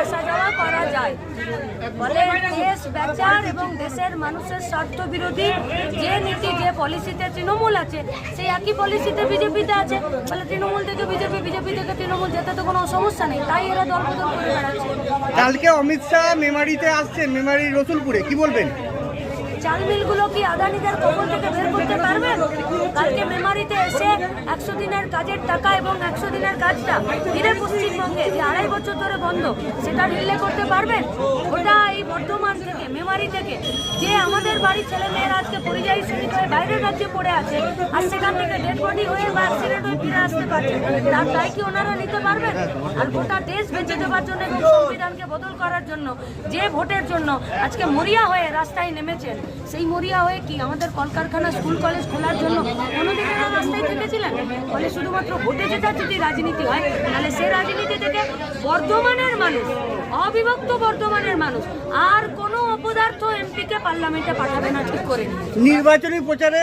আসা যাওয়া করা যায় এবং দেশের মানুষের স্বার্থ যে নীতি যে পলিসিতে তৃণমূল আছে সেই একই পলিসিতে বিজেপিতে আছে ফলে তৃণমূল থেকে বিজেপি বিজেপি থেকে তৃণমূল যেতে তো কোনো সমস্যা নেই তাই এরা দল করে বেড়াচ্ছে কালকে অমিত শাহ মেমারিতে আসছেন, মেমারি রসুলপুরে, কি বলবেন? চাল মিলগুলো কি আদানিদের কবল থেকে বের করতে পারবেন কালকে মেমারিতে এসে একশো দিনের কাজের টাকা এবং একশো দিনের কাজটা ধীরে পশ্চিমবঙ্গে। বছর ধরে বন্ধ। সেটা রিলে করতে পারবেন? ওটা এই বর্ধমান থেকে, মেমারি থেকে। যে আমাদের বাড়ির ছেলে মেয়েরা আজকে পরিযায়ী শ্রমিক হয়ে বাইরের রাজ্যে পড়ে আছে, আর সেখান থেকে ডেড বডি হয়ে বা অ্যাক্সিডেন্ট হয়ে ফিরে আসতে পারছে, তার দায় কি ওনারা নিতে পারবেন? আর গোটা দেশ বেঁচে দেওয়ার জন্য এবং সংবিধানকে বদল করার জন্য, যে ভোটের জন্য আজকে মরিয়া হয়ে রাস্তায় নেমেছেন, সেই মরিয়া হয়ে কি আমাদের কলকারখানা, স্কুল, কলেজ খোলার জন্য কোনোদিন রাস্তায় থেকেছিলেন? ফলে শুধুমাত্র ভোটে জেতার যদি রাজনীতি হয়, তাহলে সে রাজনীতি থেকে বর্ধমানের মানুষ অবিভক্ত বর্ধমানের মানুষ আর কোনো অপদার্থ এমপিকে পার্লামেন্টে পাঠাবে না ঠিক করে নির্বাচনী প্রচারে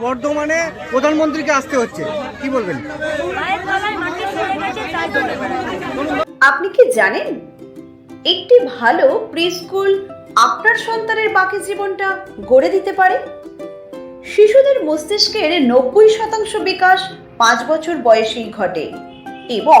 বর্ধমানে প্রধানমন্ত্রীকে আসতে হচ্ছে। কি বলবেন? আপনি কি জানেন? একটি ভালো প্রি স্কুল আপনার সন্তানের বাকি জীবনটা গড়ে দিতে পারে? শিশুদের মস্তিষ্কের নব্বই শতাংশ বিকাশ পাঁচ বছর বয়সেই ঘটে এবং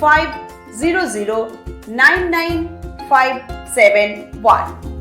five zero zero nine nine five seven one